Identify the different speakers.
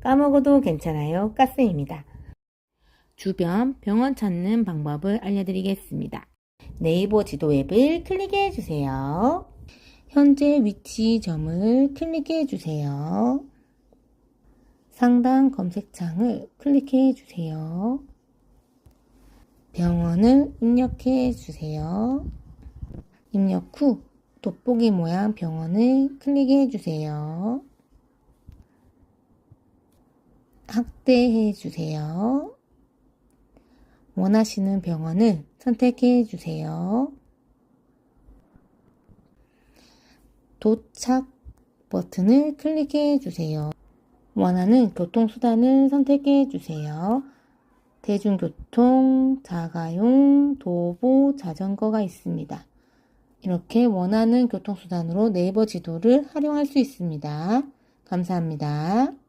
Speaker 1: 까먹어도 괜찮아요. 가스입니다. 주변 병원 찾는 방법을 알려드리겠습니다. 네이버 지도 앱을 클릭해 주세요. 현재 위치 점을 클릭해 주세요. 상단 검색창을 클릭해 주세요. 병원을 입력해 주세요. 입력 후 돋보기 모양 병원을 클릭해 주세요. 확대해 주세요. 원하시는 병원을 선택해 주세요. 도착 버튼을 클릭해 주세요. 원하는 교통수단을 선택해 주세요. 대중교통, 자가용, 도보, 자전거가 있습니다. 이렇게 원하는 교통수단으로 네이버 지도를 활용할 수 있습니다. 감사합니다.